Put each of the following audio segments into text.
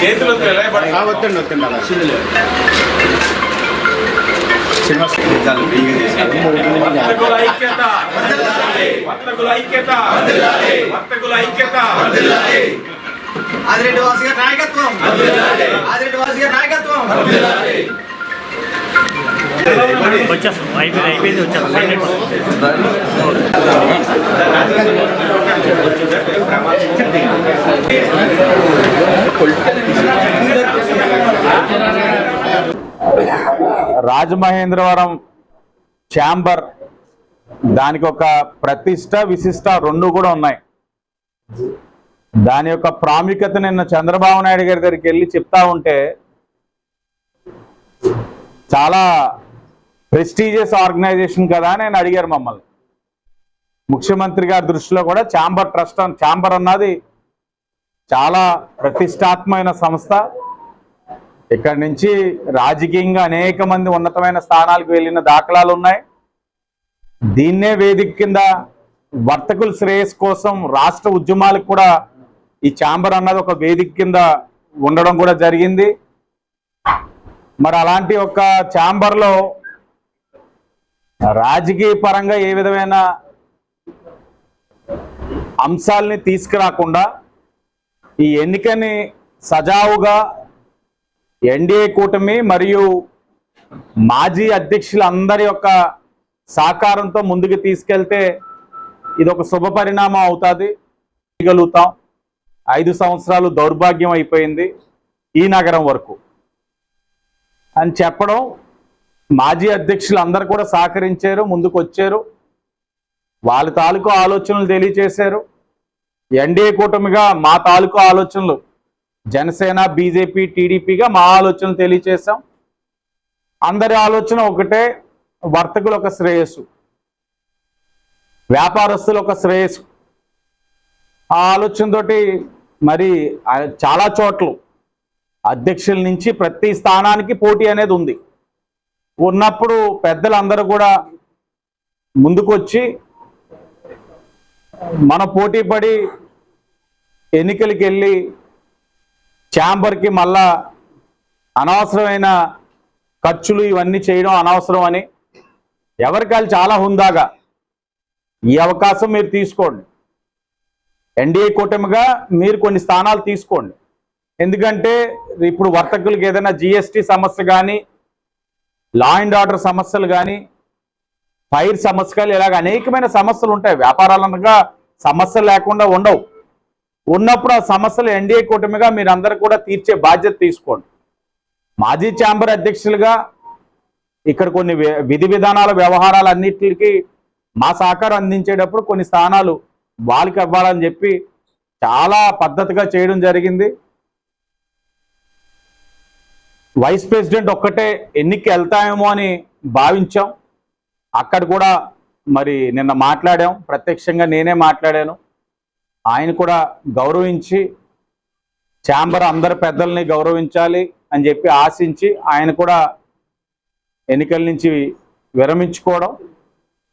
చేతులు వద్దండి వద్దండి అలా ఐక్యత నాయకత్వం ఆదిరెడ్డి నాయకత్వం. వచ్చేస్తాం అయిపోయింది అయిపోయింది వచ్చేస్తాం రాజమహేంద్రవరం ఛాంబర్ దానికి ఒక ప్రతిష్ట విశిష్ట రెండు కూడా ఉన్నాయి. దాని యొక్క ప్రాముఖ్యత నిన్న చంద్రబాబు నాయుడు గారి దగ్గరికి వెళ్ళి చెప్తా ఉంటే చాలా ప్రెస్టీజియస్ ఆర్గనైజేషన్ కదా అని ఆయన అడిగారు మమ్మల్ని. ముఖ్యమంత్రి గారి దృష్టిలో కూడా ఛాంబర్ ట్రస్ట్ ఛాంబర్ అన్నది చాలా ప్రతిష్టాత్మైన సంస్థ. ఇక్కడి నుంచి రాజకీయంగా అనేక మంది ఉన్నతమైన స్థానాలకు వెళ్ళిన దాఖలాలు ఉన్నాయి. దీన్నే వేదిక కింద వర్తకుల శ్రేయస్ కోసం రాష్ట్ర ఉద్యమాలకు కూడా ఈ ఛాంబర్ అన్నది ఒక వేదిక కింద ఉండడం కూడా జరిగింది. మరి అలాంటి ఒక ఛాంబర్లో రాజకీయ పరంగా ఏ విధమైన అంశాలని తీసుకురాకుండా ఈ ఎన్నికని సజావుగా ఎన్డీఏ కూటమి మరియు మాజీ అధ్యక్షులందరి యొక్క సహకారంతో ముందుకు తీసుకెళ్తే ఇది ఒక శుభ పరిణామం అవుతుంది. చేయగలుగుతాం. ఐదు సంవత్సరాలు దౌర్భాగ్యం అయిపోయింది ఈ నగరం వరకు. అని చెప్పడం మాజీ అధ్యక్షులు అందరు కూడా సహకరించారు ముందుకు వచ్చారు వాళ్ళ తాలూకు ఆలోచనలు తెలియచేశారు. ఎన్డీఏ కూటమిగా మా తాలూకు ఆలోచనలు జనసేన బీజేపీ టీడీపీగా మా ఆలోచనలు తెలియచేశాం. అందరి ఆలోచన ఒకటే వర్తకులు ఒక శ్రేయస్సు వ్యాపారస్తులు ఒక శ్రేయస్సు. ఆ ఆలోచనతోటి మరి చాలా చోట్ల అధ్యక్షుల నుంచి ప్రతి స్థానానికి పోటీ అనేది ఉంది. ఉన్నప్పుడు పెద్దలందరూ కూడా ముందుకొచ్చి మన పోటీ పడి ఎన్నికలకి వెళ్ళి ఛాంబర్కి మళ్ళా అనవసరమైన ఖర్చులు ఇవన్నీ చేయడం అనవసరం అని ఎవరికాలు చాలా హుందాగా. ఈ అవకాశం మీరు తీసుకోండి. ఎన్డీఏ కూటమిగా మీరు కొన్ని స్థానాలు తీసుకోండి. ఎందుకంటే ఇప్పుడు వర్తకులకు ఏదైనా జిఎస్టీ సమస్య కానీ లా అండ్ ఆర్డర్ సమస్యలు కానీ ఫైర్ సమస్య కానీ ఇలాగ అనేకమైన సమస్యలు ఉంటాయి. వ్యాపారాలనగా సమస్యలు లేకుండా ఉండవు. ఉన్నప్పుడు ఆ సమస్యలు ఎన్డీఏ కూటమిగా మీరు కూడా తీర్చే బాధ్యత తీసుకోండి. మాజీ ఛాంబర్ అధ్యక్షులుగా ఇక్కడ కొన్ని వి- విధి విధానాల వ్యవహారాలు అన్నిటికీ మా సహకారం అందించేటప్పుడు కొన్ని స్థానాలు వాళ్ళకి ఇవ్వాలని చెప్పి చాలా పద్ధతిగా చేయడం జరిగింది. వైస్ ప్రెసిడెంట్ ఒక్కటే ఎన్నిక వెళ్తాయేమో అని భావించాం. అక్కడ కూడా మరి నిన్న మాట్లాడాం. ప్రత్యక్షంగా నేనే మాట్లాడాను. ఆయన కూడా గౌరవించి ఛాంబర్ అందరి పెద్దల్ని గౌరవించాలి అని చెప్పి ఆశించి ఆయన కూడా ఎన్నికల నుంచి విరమించుకోవడం.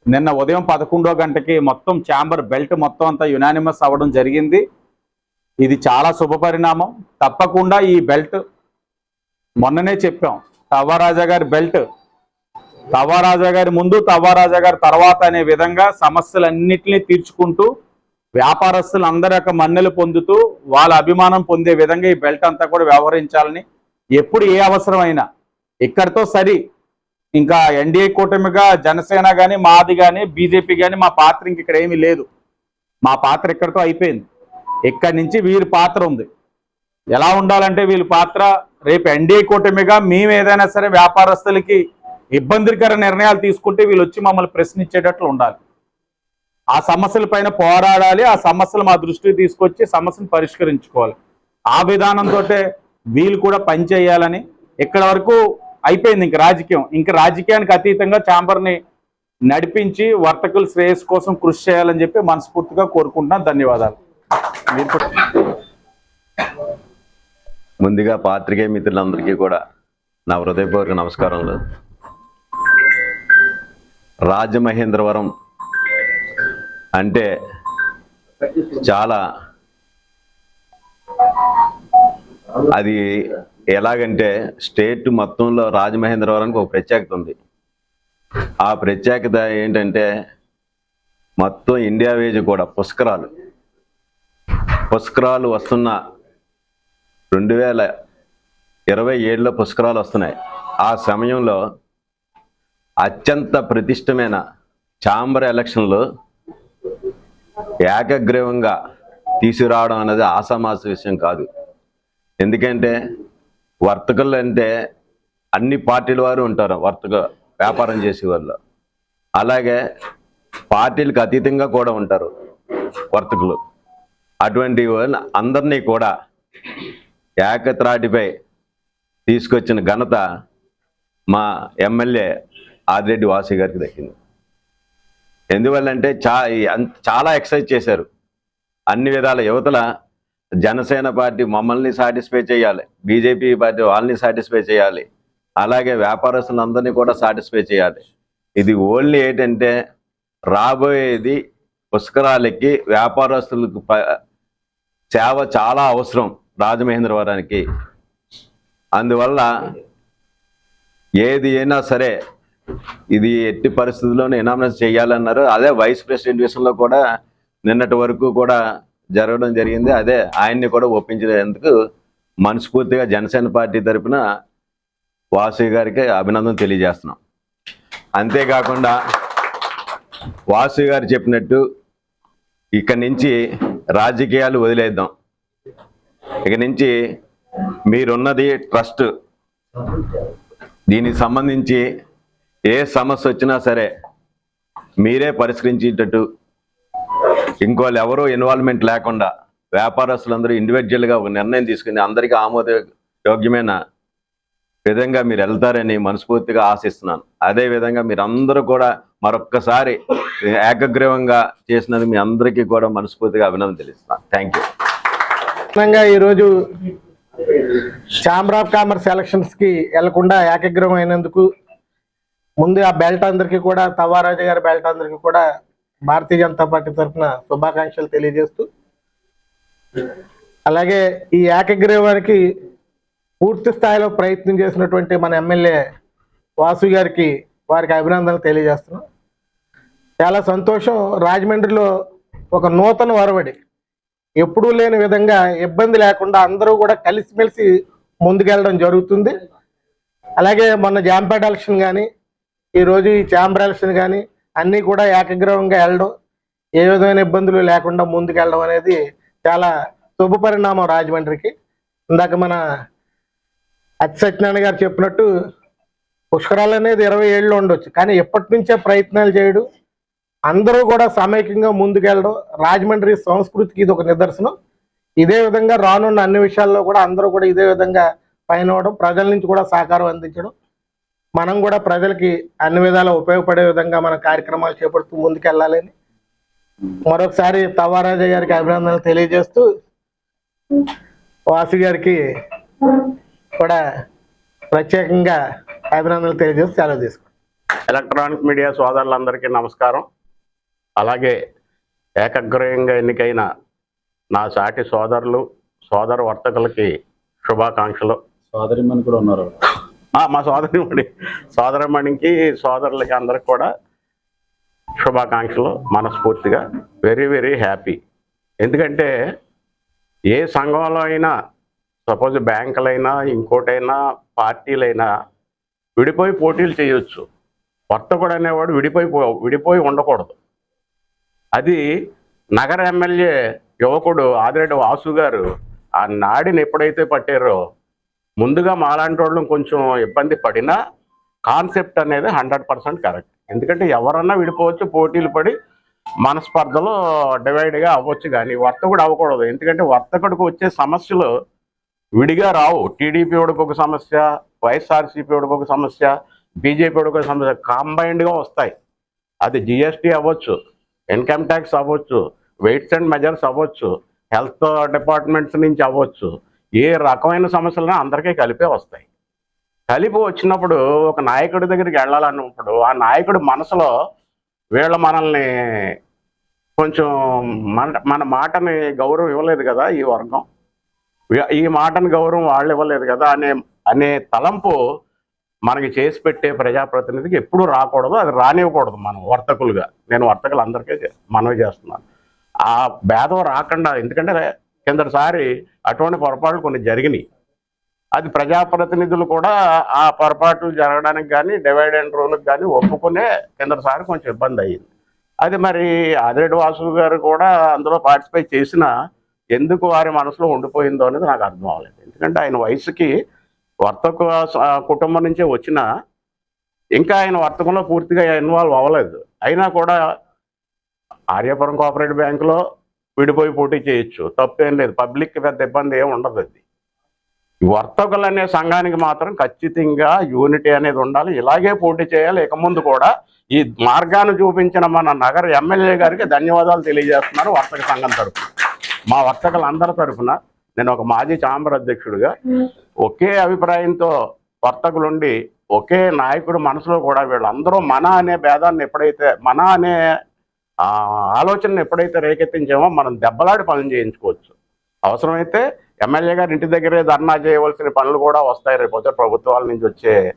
నిన్న ఉదయం పదకొండో గంటకి మొత్తం ఛాంబర్ బెల్ట్ మొత్తం అంతా యునానిమస్ అవ్వడం జరిగింది. ఇది చాలా శుభ పరిణామం తప్పకుండా ఈ బెల్ట్ మొన్ననే చెప్పాం తవ్వారాజా గారి బెల్ట్. తవ్వారాజా గారి ముందు తవ్వారాజా గారి తర్వాత అనే విధంగా సమస్యలన్నింటినీ తీర్చుకుంటూ వ్యాపారస్తులు అందరి యొక్క మన్నెలు పొందుతూ వాళ్ళ అభిమానం పొందే విధంగా ఈ బెల్ట్ అంతా కూడా వ్యవహరించాలని ఎప్పుడు ఏ అవసరమైనా ఇక్కడితో సరి. ఇంకా ఎన్డీఏ కూటమిగా జనసేన కానీ మాది కానీ బీజేపీ కానీ మా పాత్ర ఇంక ఇక్కడ ఏమీ లేదు. మా పాత్ర ఇక్కడితో అయిపోయింది. ఇక్కడి నుంచి వీరి పాత్ర ఉంది. ఎలా ఉండాలంటే వీళ్ళ పాత్ర రేపు ఎన్డీఏ కూటమిగా మేము ఏదైనా సరే వ్యాపారస్తులకి ఇబ్బందికర నిర్ణయాలు తీసుకుంటే వీళ్ళు వచ్చి మమ్మల్ని ప్రశ్నించేటట్లు ఉండాలి. ఆ సమస్యల పైన పోరాడాలి ఆ సమస్యలు మా దృష్టికి తీసుకొచ్చి సమస్యను పరిష్కరించుకోవాలి. ఆ విధానంతో వీళ్ళు కూడా పనిచేయాలని ఇక్కడ వరకు అయిపోయింది ఇంక రాజకీయం. ఇంక రాజకీయానికి అతీతంగా ఛాంబర్ని నడిపించి వర్తకుల శ్రేయస్ కోసం కృషి చేయాలని చెప్పి మనస్ఫూర్తిగా కోరుకుంటున్నాను. ధన్యవాదాలు. ముందుగా పాత్రికేయ మిత్రులందరికీ కూడా నా హృదయపూర్వక నమస్కారములు. రాజమహేంద్రవరం అంటే చాలా అది ఎలాగంటే స్టేట్ మొత్తంలో రాజమహేంద్రవరానికి ఒక ప్రత్యేకత ఉంది. ఆ ప్రత్యేకత ఏంటంటే మొత్తం ఇండియా వేజ్ కూడా పుష్కరాలు. పుష్కరాలు వస్తున్న రెండు వేల ఇరవై ఏడులో పుష్కరాలు వస్తున్నాయి. ఆ సమయంలో అత్యంత ప్రతిష్టమైన చాంబర్ ఎలక్షన్లు ఏకగ్రీవంగా తీసుకురావడం అనేది ఆసామాస విషయం కాదు. ఎందుకంటే వర్తకులు అంటే అన్ని పార్టీల వారు ఉంటారు వర్తక వ్యాపారం చేసే వాళ్ళు అలాగే పార్టీలకు అతీతంగా కూడా ఉంటారు వర్తకులు. అటువంటి వాళ్ళు అందరినీ కూడా ఏకత్రాటిపై తీసుకొచ్చిన ఘనత మా ఎమ్మెల్యే ఆదిరెడ్డి వాసు గారికి దక్కింది. ఎందువల్లంటే చా చాలా ఎక్సైజ్ చేశారు. అన్ని విధాల యువతల జనసేన పార్టీ మమ్మల్ని సాటిస్ఫై చేయాలి బీజేపీ పార్టీ వాళ్ళని సాటిస్ఫై చేయాలి అలాగే వ్యాపారస్తులందరినీ కూడా సాటిస్ఫై చేయాలి. ఇది ఓన్లీ ఏంటంటే రాబోయేది పుష్కరాలకి వ్యాపారస్తులకు ప- సేవ చాలా అవసరం. రాజమహేంద్రవరానికి. అందువల్ల ఏది అయినా సరే ఇది ఎట్టి పరిస్థితుల్లోనే ఎనామినేషన్ చేయాలన్నారు. అదే వైస్ ప్రెసిడెంట్ విషయంలో కూడా నిన్నటి వరకు కూడా జరగడం జరిగింది. అదే ఆయన్ని కూడా ఒప్పించేందుకు మనస్ఫూర్తిగా జనసేన పార్టీ తరఫున వాసు గారికి అభినందన తెలియజేస్తున్నాం. అంతేకాకుండా వాసు గారు చెప్పినట్టు ఇక్కడి నుంచి రాజకీయాలు వదిలేద్దాం. ఇక నుంచి మీరున్నది ట్రస్ట్. దీనికి సంబంధించి ఏ సమస్య వచ్చినా సరే మీరే పరిష్కరించేటట్టు. ఇంకోళ్ళు ఎవరూ ఇన్వాల్వ్మెంట్ లేకుండా వ్యాపారస్తులందరూ ఇండివిజువల్గా ఒక నిర్ణయం తీసుకుని అందరికీ ఆమోదయోగ్యమైన విధంగా మీరు వెళ్తారని మనస్ఫూర్తిగా ఆశిస్తున్నాను. అదే విధంగా కూడా మరొక్కసారి ఏకగ్రీవంగా చేసినందుకు మీ అందరికీ కూడా మనస్ఫూర్తిగా అభినందన తెలుస్తున్నాను. థ్యాంక్ యూ ఈరోజు ఛాంబర్ ఆఫ్ కామర్స్ ఎలక్షన్స్కి వెళ్ళకుండా ఏకగ్రహం అయినందుకు ముందు ఆ బెల్ట్ అందరికీ కూడా తవ్వారాజు గారి బెల్ట్ అందరికీ కూడా భారతీయ జనతా పార్టీ తరఫున శుభాకాంక్షలు తెలియజేస్తూ అలాగే ఈ ఏకగ్రీవానికి పూర్తి స్థాయిలో ప్రయత్నం చేసినటువంటి మన ఎమ్మెల్యే వాసు గారికి వారికి అభినందనలు తెలియజేస్తున్నాం. చాలా సంతోషం. రాజమండ్రిలో ఒక నూతన వరవడి ఎప్పుడూ లేని విధంగా ఇబ్బంది లేకుండా అందరూ కూడా కలిసిమెలిసి ముందుకెళ్ళడం జరుగుతుంది. అలాగే మొన్న జాంపేట ఎలక్షన్ కానీ ఈరోజు ఈ చాంబర్ ఎలక్షన్ కానీ అన్నీ కూడా ఏకగ్రీవంగా వెళ్ళడం ఏ విధమైన ఇబ్బందులు లేకుండా ముందుకెళ్ళడం అనేది చాలా శుభ పరిణామం రాజమండ్రికి. ఇందాక మన అతి సత్యనారాయణ గారు చెప్పినట్టు పుష్కరాలు అనేది ఇరవై ఏళ్ళు ఉండొచ్చు కానీ ఎప్పటి నుంచే ప్రయత్నాలు చేయడం. అందరూ కూడా సమైక్యంగా ముందుకెళ్ళడం రాజమండ్రి సంస్కృతికి ఇది ఒక నిదర్శనం. ఇదే విధంగా రానున్న అన్ని విషయాల్లో కూడా అందరూ కూడా ఇదే విధంగా పైన అవడం ప్రజల నుంచి కూడా సహకారం అందించడం. మనం కూడా ప్రజలకి అన్ని విధాలా ఉపయోగపడే విధంగా మన కార్యక్రమాలు చేపడుతూ ముందుకెళ్ళాలని. మరొకసారి తవారాజా గారికి అభినందనలు తెలియజేస్తూ వాసు గారికి కూడా ప్రత్యేకంగా అభినందనలు తెలియజేస్తూ సెలవు తీసుకుంటాం ఎలక్ట్రానిక్ మీడియా సోదరులందరికీ నమస్కారం. అలాగే ఏకగ్రీవంగా ఎన్నికైన నా సాటి సోదరులు సోదర వర్తకులకి శుభాకాంక్షలు. సోదరిమని కూడా ఉన్నారు. మా సోదరిమణి. సోదరమణికి సోదరులకి అందరికి కూడా శుభాకాంక్షలు. మనస్ఫూర్తిగా వెరీ వెరీ హ్యాపీ ఎందుకంటే ఏ సంఘంలో అయినా సపోజ్ బ్యాంకులైనా ఇంకోటైనా పార్టీలైనా విడిపోయి పోటీలు చేయొచ్చు. వర్తకుడు అనేవాడు విడిపోయి పో- విడిపోయి ఉండకూడదు. అది నగర ఎమ్మెల్యే యువకుడు ఆదిరెడ్డి వాసు గారు ఆ నాడిని ఎప్పుడైతే పట్టారో ముందుగా మాలాంటి వాళ్ళు కొంచెం ఇబ్బంది పడినా కాన్సెప్ట్ అనేది హండ్రెడ్ పర్సెంట్ కరెక్ట్. ఎందుకంటే ఎవరన్నా విడిపోవచ్చు పోటీలు పడి మనస్పర్ధలో డివైడ్గా అవ్వచ్చు కానీ వర్తకుడు అవ్వకూడదు. ఎందుకంటే వర్తకుడికి వచ్చే సమస్యలు విడిగా రావు. టీడీపీ వాడికి ఒక సమస్య వైఎస్ఆర్సీపీ వాడికి ఒక సమస్య బీజేపీ వాడికి ఒక సమస్య కాంబైన్డ్గా వస్తాయి. అది జిఎస్టీ అవ్వచ్చు. ఇన్కమ్ ట్యాక్స్ అవ్వచ్చు వెయిట్స్ అండ్ మెజర్స్ అవ్వచ్చు హెల్త్ డిపార్ట్మెంట్స్ నుంచి అవ్వచ్చు ఏ రకమైన సమస్యలను అందరికీ కలిపే వస్తాయి. కలిపి వచ్చినప్పుడు ఒక నాయకుడి దగ్గరికి వెళ్ళాలన్నప్పుడు ఆ నాయకుడి మనసులో వీళ్ళ మనల్ని కొంచెం మన మన మాటని గౌరవం ఇవ్వలేదు కదా ఈ వర్గం? ఈ మాటను గౌరవం వాళ్ళు ఇవ్వలేదు కదా అనే అనే తలంపు మనకి చేసి పెట్టే ప్రజాప్రతినిధికి ఎప్పుడు రాకూడదు అది రానివ్వకూడదు మనం వర్తకులుగా. నేను వర్తకులు అందరికీ మనవి చేస్తున్నాను. ఆ భేదం రాకుండా ఎందుకంటే కిందటిసారి అటువంటి పొరపాట్లు కొన్ని జరిగినాయి. అది ప్రజాప్రతినిధులు కూడా ఆ పొరపాట్లు జరగడానికి కానీ డివైడ్ అండ్ రూల్కి కానీ ఒప్పుకునే కిందటిసారి కొంచెం ఇబ్బంది అయ్యింది. అది మరి ఆదిరెడ్డి వాసు గారు కూడా అందులో పార్టిసిపేట్ చేసినా ఎందుకు వారి మనసులో ఉండిపోయిందో అనేది నాకు అర్థం అవ్వలేదు. ఎందుకంటే ఆయన వయసుకి వర్తక కుటుంబం నుంచే వచ్చిన ఇంకా ఆయన వర్తకంలో పూర్తిగా ఇన్వాల్వ్ అవ్వలేదు. అయినా కూడా ఆర్యపురం కోఆపరేటివ్ బ్యాంకులో విడిపోయి పోటీ చేయొచ్చు. తప్పేం లేదు. పబ్లిక్ పెద్ద ఇబ్బంది ఏమి ఉండదు అది. వర్తకులు అనే సంఘానికి మాత్రం ఖచ్చితంగా యూనిటీ అనేది ఉండాలి. ఇలాగే పోటీ చేయాలి. ఇక ముందు కూడా ఈ మార్గాన్ని చూపించిన మన నగర ఎమ్మెల్యే గారికి ధన్యవాదాలు తెలియజేస్తున్నారు వర్తక సంఘం తరఫున మా వర్తకులందరి తరఫున నేను ఒక మాజీ చాంబర్ అధ్యక్షుడిగా ఒకే అభిప్రాయంతో వర్తకులుండి ఒకే నాయకుడు మనసులో కూడా వీళ్ళందరూ మన అనే భేదాన్ని ఎప్పుడైతే మన అనే ఆలోచనను ఎప్పుడైతే రేకెత్తించామో మనం దెబ్బలాడి పనులు చేయించుకోవచ్చు. అవసరమైతే ఎమ్మెల్యే గారి ఇంటి దగ్గరే ధర్నా చేయవలసిన పనులు కూడా వస్తాయి రేపొద్దు ప్రభుత్వాల నుంచి వచ్చే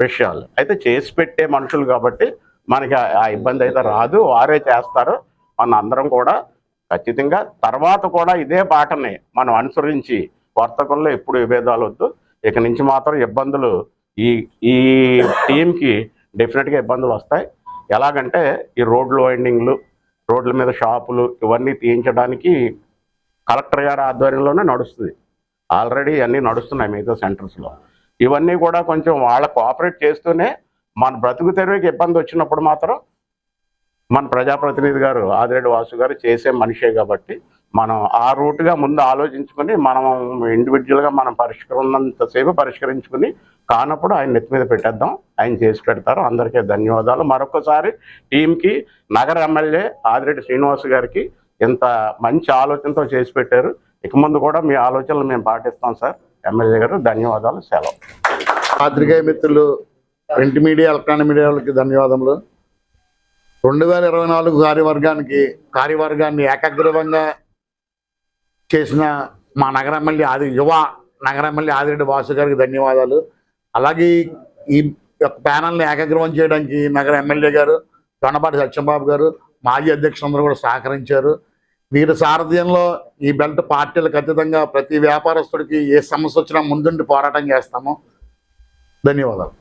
విషయాలు. అయితే చేసి పెట్టే మనుషులు కాబట్టి మనకి ఆ- ఇబ్బంది అయితే రాదు వారే చేస్తారు. మన అందరం కూడా ఖచ్చితంగా తర్వాత కూడా ఇదే పాటని మనం అనుసరించి వర్తకుల్లో ఎప్పుడు విభేదాలు వద్దు. ఇక నుంచి మాత్రం ఇబ్బందులు ఈ ఈ టీంకి డెఫినెట్గా ఇబ్బందులు వస్తాయి. ఎలాగంటే ఈ రోడ్లు వైండింగ్లు రోడ్ల మీద షాపులు ఇవన్నీ తీయించడానికి కలెక్టర్ గారి ఆధ్వర్యంలోనే నడుస్తుంది. ఆల్రెడీ అన్నీ నడుస్తున్నాయి మిగతా సెంటర్స్లో. ఇవన్నీ కూడా కొంచెం వాళ్ళ కోఆపరేట్ చేస్తూనే మన బ్రతుకు తెరువుకి ఇబ్బంది వచ్చినప్పుడు మాత్రం మన ప్రజాప్రతినిధి గారు ఆదిరెడ్డి వాసు గారు చేసే మనిషే కాబట్టి మనం ఆ రూట్గా ముందు ఆలోచించుకొని మనం ఇండివిజువల్గా మనం పరిష్కరించినంతసేపు పరిష్కరించుకుని కానప్పుడు ఆయన నెత్తి మీద పెట్టేద్దాం. ఆయన చేసి పెడతారు. అందరికీ ధన్యవాదాలు. మరొకసారి టీంకి నగర ఎమ్మెల్యే ఆదిరెడ్డి శ్రీనివాస్ గారికి ఇంత మంచి ఆలోచనతో చేసి పెట్టారు. ఇక ముందు కూడా మీ ఆలోచనలు మేము పాటిస్తాం సార్. ఎమ్మెల్యే గారు ధన్యవాదాలు. సెలవు. పాత్రికేయ మిత్రులు ప్రింట్ మీడియా ఎలక్ట్రానిక్ మీడియా వాళ్ళకి ధన్యవాదములు. రెండు వేల ఇరవై నాలుగు కార్యవర్గానికి కార్యవర్గాన్ని ఏకాగ్రీవంగా చేసిన మా నగర ఎమ్మెల్యే ఆది యువ నగర ఎమ్మెల్యే ఆదిరెడ్డి వాసు గారికి ధన్యవాదాలు. అలాగే ఈ యొక్క ప్యానల్ని ఏకాగ్రవం చేయడానికి నగర ఎమ్మెల్యే గారు తొండపాటి సత్యంబాబు గారు మాజీ అధ్యక్షులందరూ కూడా సహకరించారు. వీరి సారథ్యంలో ఈ బెల్ట్ పార్టీలకు అతీతంగా ప్రతి వ్యాపారస్తుడికి ఏ సమస్య వచ్చినా ముందుండి పోరాటం చేస్తాము. ధన్యవాదాలు.